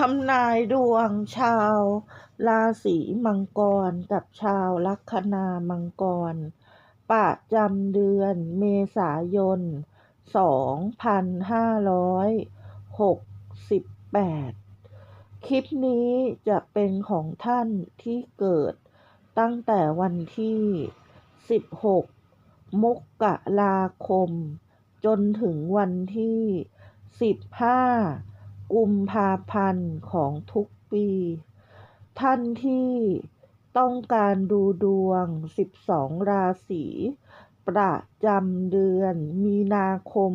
ทำนายดวงชาว ราศีมังกรกับชาวลัคนามังกร ประจำเดือนเมษายน 2568 คลิปนี้จะเป็นของท่านที่เกิดตั้งแต่วันที่ 16 มกราคม จนถึงวันที่ 15 กุมภาพันธ์ของทุกปี ท่านที่ต้องการดูดวง 12 ราศี ประจำเดือนมีนาคม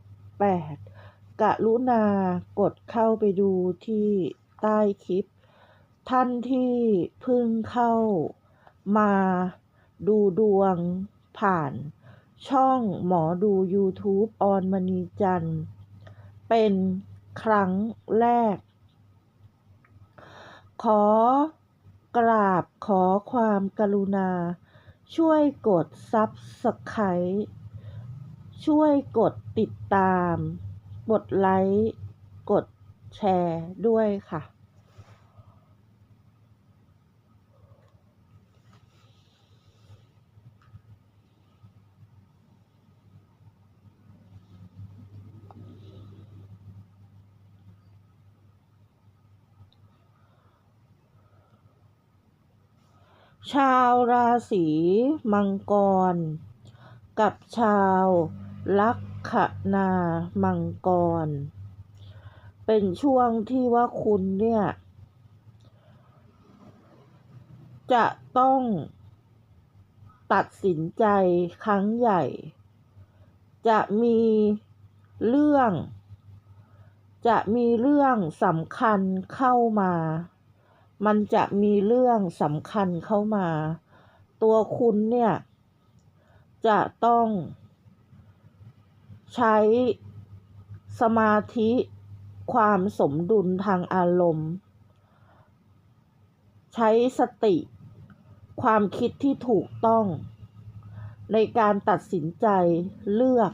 2568 กะรุณากดเข้าไปดูที่ใต้คลิป ท่านที่เพิ่งเข้ามาดูดวงผ่านช่องหมอดู YouTube ออนมณีจันทร์ เป็นครั้งแรก ขอกราบขอความกรุณา ช่วยกดซับสไครต์ช่วยกดติดตาม กดไลค์ กดแชร์ด้วยค่ะ ชาวราศีมังกร กับชาวลัคนามังกร เป็นช่วงที่ว่าคุณเนี่ย จะต้องตัดสินใจครั้งใหญ่ จะมีเรื่อง จะมีเรื่องสำคัญเข้ามา มันจะมีเรื่องสำคัญเข้ามา ตัวคุณเนี่ย จะต้อง ใช้สมาธิความสมดุลทางอารมณ์ ใช้สติ ความคิดที่ถูกต้อง ในการตัดสินใจเลือก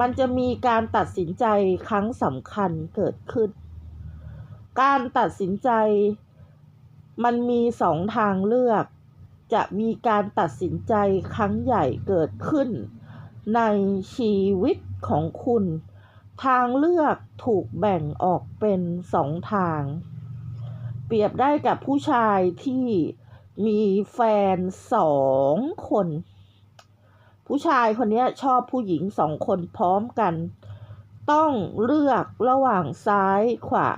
มันจะมีการตัดสินใจครั้งสำคัญเกิดขึ้น การตัดสินใจ มันมีสองทางเลือก จะมีการตัดสินใจครั้งใหญ่เกิดขึ้น ในชีวิตของคุณ ทางเลือกถูกแบ่งออกเป็นสองทาง เปรียบได้กับผู้ชายที่มีแฟนสองคน ผู้ชายคนนี้ชอบผู้หญิงสองคนพร้อมกัน ต้องเลือกระหว่างซ้ายขวา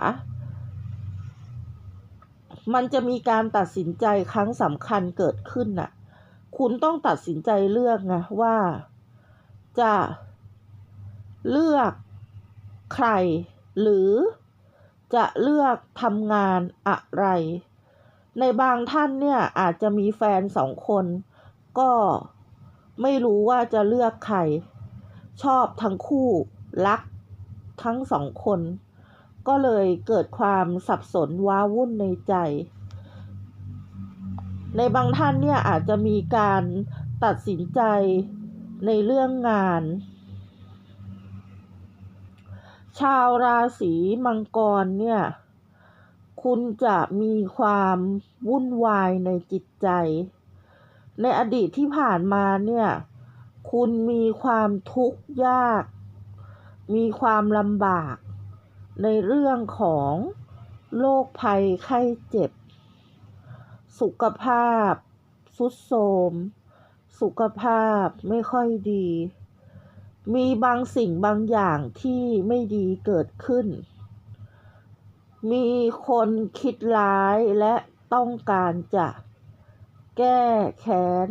มันจะมีการตัดสินใจครั้งสำคัญเกิดขึ้นน่ะ คุณต้องตัดสินใจเลือกนะว่าจะเลือกใคร หรือจะเลือกทำงานอะไร ในบางท่านเนี่ยอาจจะมีแฟนสองคน ก็ไม่รู้ว่าจะเลือกใคร ชอบทั้งคู่รักทั้งสองคน ก็เลยเกิดความสับสนว้าวุ่นในใจ ในบางท่านเนี่ยอาจจะมีการตัดสินใจในเรื่องงาน ชาวราศีมังกรเนี่ย คุณจะมีความวุ่นวายในจิตใจ ในอดีตที่ผ่านมาเนี่ย คุณมีความทุกข์ยาก มีความลำบาก ในเรื่องของโรคภัยไข้เจ็บ สุขภาพสุดโทรมสุขภาพไม่ค่อยดี มีบางสิ่งบางอย่างที่ไม่ดีเกิดขึ้น มีคนคิดร้ายและต้องการจะแก้แค้น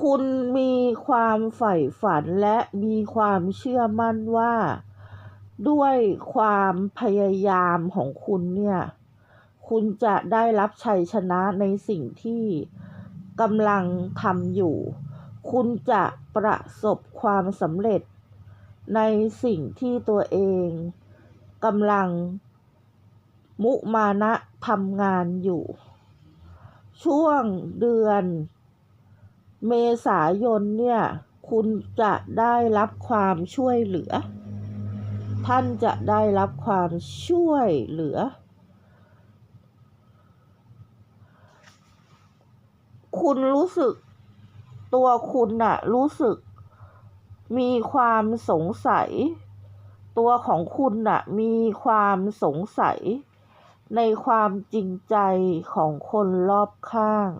คุณมีความใฝ่ฝันและมีความเชื่อมั่นว่า ด้วยความพยายามของคุณเนี่ย คุณจะได้รับชัยชนะในสิ่งที่กำลังทำอยู่ คุณจะประสบความสำเร็จ ในสิ่งที่ตัวเองกำลังมุมานะทำงานอยู่ ช่วงเดือน เมษายนเนี่ย คุณจะได้รับความช่วยเหลือ ท่านจะได้รับความช่วยเหลือ คุณรู้สึก ตัวคุณน่ะ รู้สึก มีความสงสัย ตัวของคุณน่ะ มีความสงสัย ในความจริงใจของคนรอบข้าง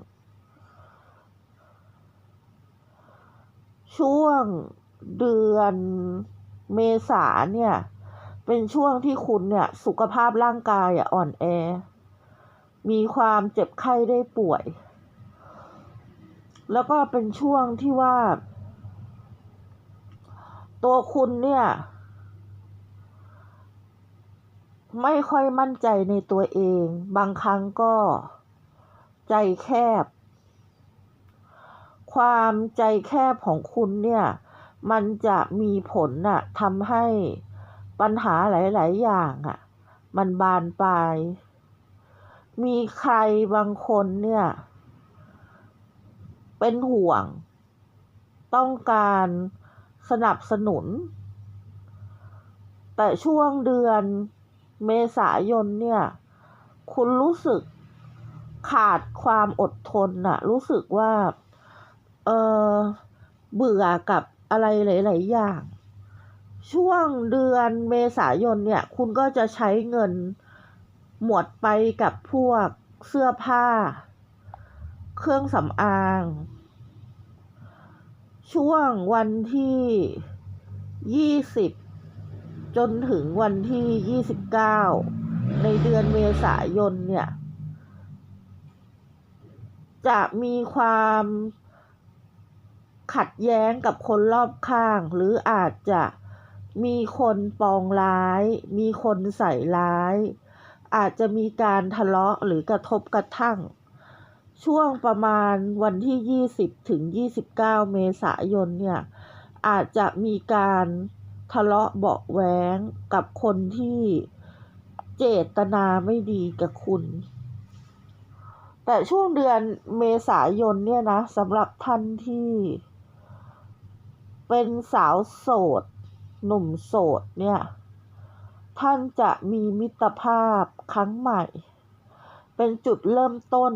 ช่วงเดือนเมษาเนี่ย เป็นช่วงที่คุณเนี่ยสุขภาพร่างกายอ่อนแอ มีความเจ็บไข้ได้ป่วย แล้วก็เป็นช่วงที่ว่า ตัวคุณเนี่ย ไม่ค่อยมั่นใจในตัวเอง บางครั้งก็ใจแคบ ความใจแคบของคุณเนี่ย มันจะมีผลน่ะทำให้ ปัญหาหลาย ๆ อย่างอะ มันบานปลาย มีใครบางคนเนี่ย เป็นห่วง ต้องการสนับสนุน แต่ช่วงเดือนเมษายนเนี่ย คุณรู้สึกขาดความอดทนนะรู้สึกว่า เออเบื่อกับอะไรหลาย ๆ อย่าง ช่วงเดือนเมษายนเนี่ย คุณก็จะใช้เงินหมดไปกับพวกเสื้อผ้า เครื่องสำอาง ช่วงวันที่ยี่สิบจนถึงวันที่ยี่สิบเก้าในเดือนเมษายนเนี่ย จะมีความขัดแย้งกับคนรอบข้าง หรืออาจจะ มีคนปองร้าย มีคนใส่ร้าย อาจจะมีการทะเลาะหรือกระทบกระทั่ง ช่วงประมาณวันที่ 20 ถึง 29 เมษายนเนี่ย อาจจะมีการทะเลาะเบาะแว้งกับคนที่เจตนาไม่ดีกับคุณ แต่ช่วงเดือนเมษายนเนี่ยนะสำหรับท่านที่เป็นสาวโสด หนุ่มโสดเนี่ย ท่านจะมีมิตรภาพครั้งใหม่ เป็นจุดเริ่มต้น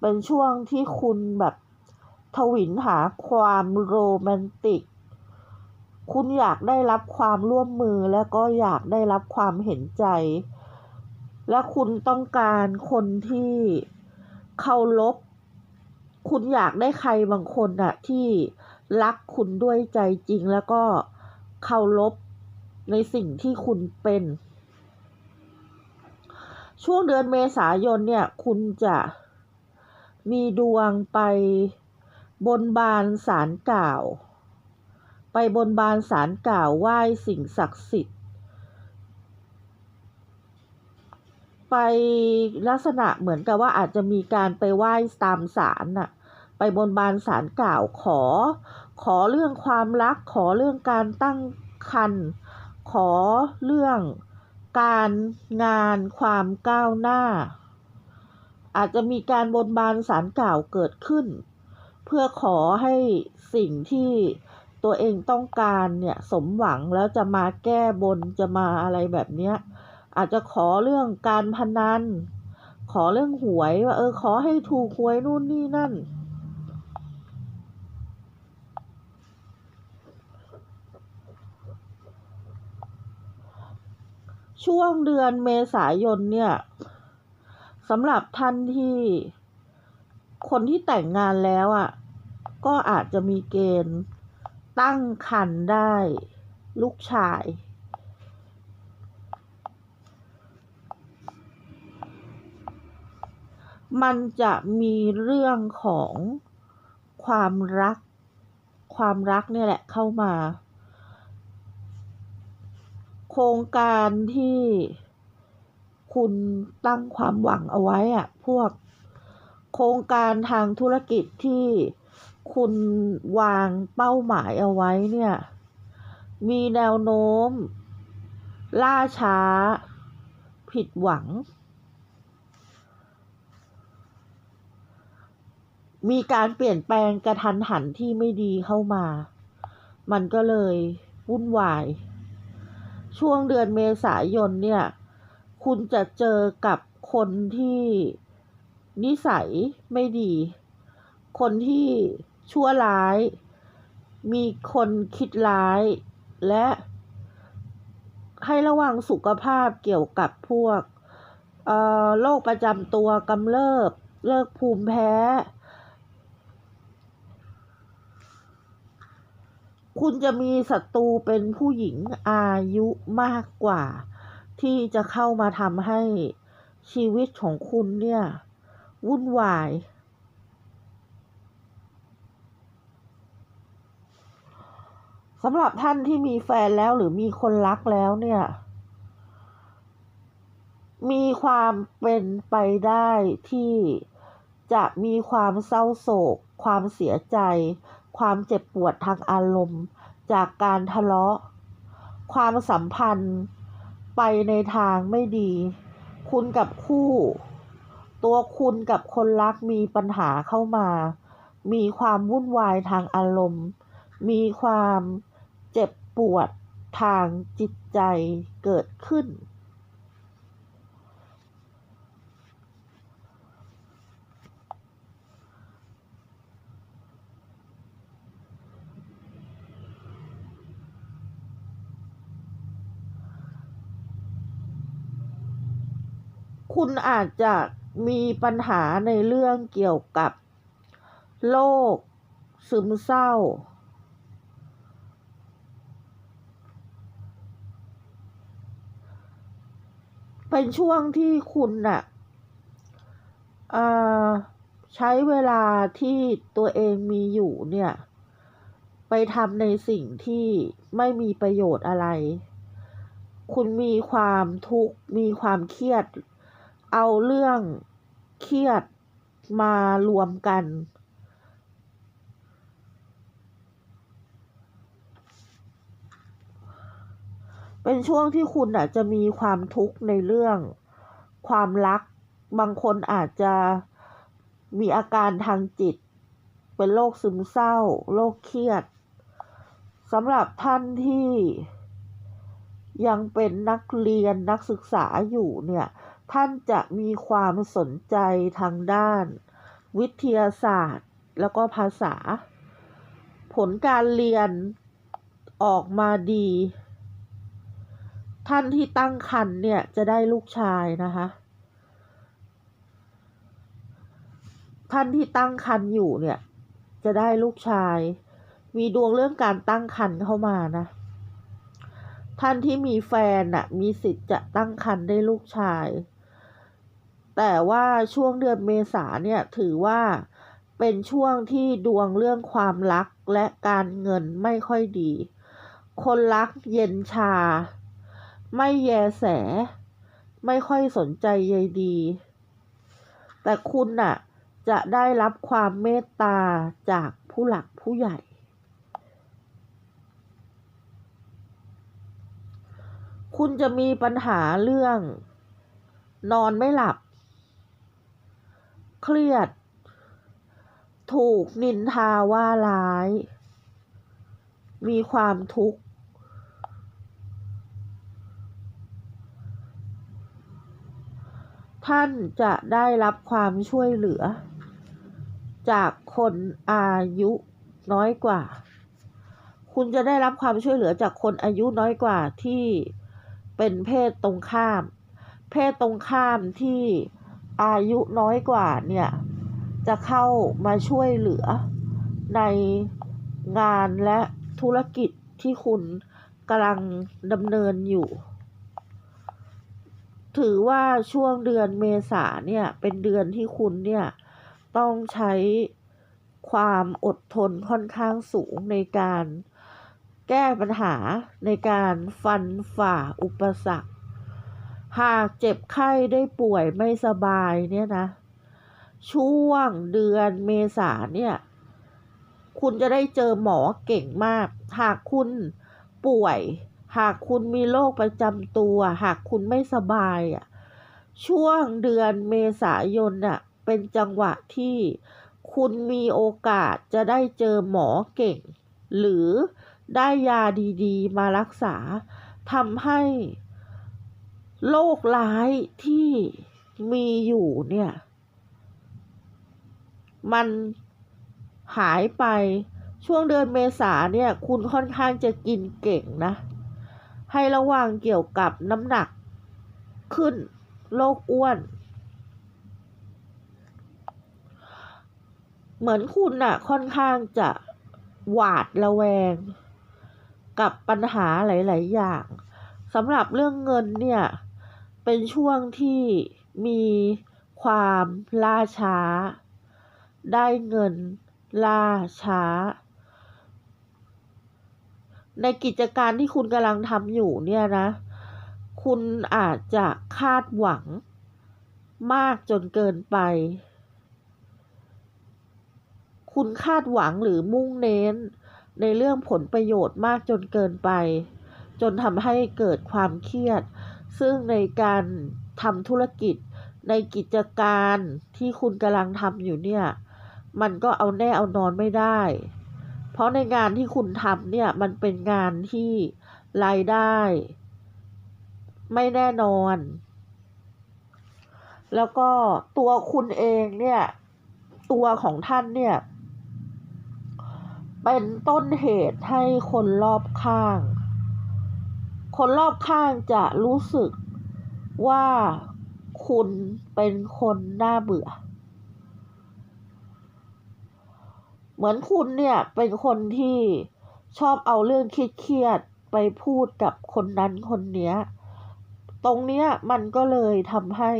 เป็นช่วงที่คุณแบบทวินหาความโรแมนติก คุณอยากได้รับความร่วมมือและก็อยากได้รับความเห็นใจ และคุณต้องการคนที่เคารพคุณอยากได้ใครบางคนน่ะที่รักคุณด้วยใจจริงแล้วก็ เคารพในสิ่งที่คุณเป็น ช่วงเดือนเมษายนเนี่ย คุณจะมีดวงไปบนบานสารกล่าว ไปบนบานสารกล่าวไหว้สิ่งศักดิ์สิทธิ์ ไปลักษณะเหมือนกับว่าอาจจะมีการไปไหว้ตามศาลน่ะ ไปบนบานสารกล่าวขอ ขอเรื่องความรัก ขอเรื่องการตั้งครรภ์ขอเรื่องการงานความก้าวหน้า อาจจะมีการบนบานสารกล่าวเกิดขึ้น เพื่อขอให้สิ่งที่ตัวเองต้องการเนี่ยสมหวังแล้วจะมาแก้บนจะมาอะไรแบบเนี้ยอาจจะขอเรื่องการพนัน ขอเรื่องหวยว่าเออขอให้ถูกหวยนู่นนี่นั่น ช่วงเดือนเมษายนเนี่ยสำหรับท่านที่ คนที่แต่งงานแล้วอะ ก็อาจจะมีเกณฑ์ตั้งครรภ์ได้ลูกชาย มันจะมีเรื่องของความรัก ความรักเนี่ยแหละเข้ามา ครงการที่คุณตั้งความหวังเอาไว้อะพวกโครงการทางธุรกิจที่คุณวางเป้าหมายเอาไว้เนี่ย มีแนวโน้ม ล่าช้า ผิดหวัง มีการเปลี่ยนแปลงกระทันหันที่ไม่ดีเข้ามา มันก็เลยวุ่นวาย ช่วงเดือนเมษายนเนี่ย คุณจะเจอกับคนที่นิสัยไม่ดี คนที่ชั่วร้าย มีคนคิดร้าย และให้ระวังสุขภาพเกี่ยวกับพวกโรคประจำตัวกำเริบเลิกภูมิแพ้ คุณจะมีศัตรูเป็นผู้หญิงอายุมากกว่า ที่จะเข้ามาทำให้ชีวิตของคุณเนี่ย วุ่นวาย สำหรับท่านที่มีแฟนแล้วหรือมีคนรักแล้วเนี่ย มีความเป็นไปได้ที่จะมีความเศร้าโศก ความเสียใจ ความเจ็บปวดทางอารมณ์ จากการทะเลาะ ความสัมพันธ์ ไปในทางไม่ดี คุณกับคู่ ตัวคุณกับคนรักมีปัญหาเข้ามา มีความวุ่นวายทางอารมณ์ มีความเจ็บปวดทางจิตใจเกิดขึ้น คุณอาจจะมีปัญหาในเรื่องเกี่ยวกับโรคซึมเศร้า เป็นช่วงที่คุณน่ะเอ่อใช้เวลาที่ตัวเองมีอยู่เนี่ย ไปทำในสิ่งที่ไม่มีประโยชน์อะไร คุณมีความทุกข์ มีความเครียด เอาเรื่องเครียดมารวมกัน เป็นช่วงที่คุณอาจจะมีความทุกข์ในเรื่องความรัก บางคนอาจจะมีอาการทางจิต เป็นโรคซึมเศร้า โรคเครียดสำหรับท่านที่ยังเป็นนักเรียนนักศึกษาอยู่เนี่ย ท่านจะมีความสนใจทางด้าน วิทยาศาสตร์ แล้วก็ภาษา ผลการเรียนออกมาดี ท่านที่ตั้งครรภ์เนี่ยจะได้ลูกชายนะคะ ท่านที่ตั้งครรภ์อยู่เนี่ย จะได้ลูกชาย มีดวงเรื่องการตั้งครรภ์เข้ามานะท่านที่มีแฟนน่ะ มีสิทธิ์จะตั้งครรภ์ได้ลูกชาย แต่ว่าช่วงเดือนเมษาเนี่ยถือว่าเป็นช่วงที่ดวงเรื่องความรักและการเงินไม่ค่อยดี คนรักเย็นชา ไม่แยแส ไม่ค่อยสนใจใยดี แต่คุณน่ะจะได้รับความเมตตาจากผู้หลักผู้ใหญ่ คุณจะมีปัญหาเรื่อง นอนไม่หลับ เครียด ถูกนินทาว่าร้าย มีความทุกข์ ท่านจะได้รับความช่วยเหลือ จากคนอายุน้อยกว่า คุณจะได้รับความช่วยเหลือจากคนอายุน้อยกว่าที่เป็นเพศตรงข้าม เพศตรงข้ามที่ อายุน้อยกว่าเนี่ยจะเข้ามาช่วยเหลือในงานและธุรกิจที่คุณกำลังดำเนินอยู่ ถือว่าช่วงเดือนเมษาเนี่ยเป็นเดือนที่คุณเนี่ยต้องใช้ความอดทนค่อนข้างสูงในการแก้ปัญหาในการฟันฝ่าอุปสรรค หากเจ็บไข้ได้ป่วยไม่สบายเนี่ยนะ ช่วงเดือนเมษาเนี่ย คุณจะได้เจอหมอเก่งมาก หากคุณป่วย หากคุณมีโรคประจำตัว หากคุณไม่สบายอะช่วงเดือนเมษายนน่ะเป็นจังหวะที่คุณมีโอกาสจะได้เจอหมอเก่ง หรือได้ยาดีๆ มารักษาทำให้ โรคร้ายที่มีอยู่เนี่ย มันหายไปช่วงเดือนเมษาเนี่ย คุณค่อนข้างจะกินเก่งนะ ให้ระวังเกี่ยวกับน้ำหนักขึ้นโรคอ้วน เหมือนคุณน่ะค่อนข้างจะหวาดระแวง กับปัญหาหลาย ๆ อย่างสำหรับเรื่องเงินเนี่ย เป็นช่วงที่มีความล่าช้า ได้เงินล่าช้า ในกิจการที่คุณกำลังทำอยู่เนี่ยนะ คุณอาจจะคาดหวังมากจนเกินไป คุณคาดหวังหรือมุ่งเน้น ในเรื่องผลประโยชน์มากจนเกินไป จนทำให้เกิดความเครียด ซึ่งในการทำธุรกิจในกิจการที่คุณกำลังทำอยู่เนี่ย มันก็เอาแน่เอานอนไม่ได้ เพราะในงานที่คุณทำเนี่ย มันเป็นงานที่รายได้ ไม่แน่นอน แล้วก็ตัวคุณเองเนี่ย ตัวของท่านเนี่ย เป็นต้นเหตุให้คนรอบข้าง คนรอบข้างจะรู้สึกว่าคุณเป็นคนน่าเบื่อ เหมือนคุณเนี่ย เป็นคนที่ชอบเอาเรื่องเครียดไปพูดกับคนนั้นคนเนี้ย ตรงเนี้ยมันก็เลยทำให้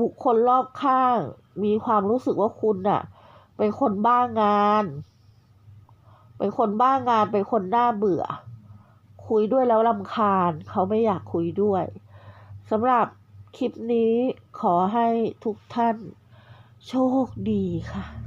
บุคคลรอบข้าง มีความรู้สึกว่าคุณน่ะ เป็นคนบ้างาน เป็นคนบ้างาน เป็นคนน่าเบื่อ คุยด้วยแล้วลำคาญ เขาไม่อยากคุยด้วยสำหรับคลิปนี้ขอให้ทุกท่านโชคดีค่ะ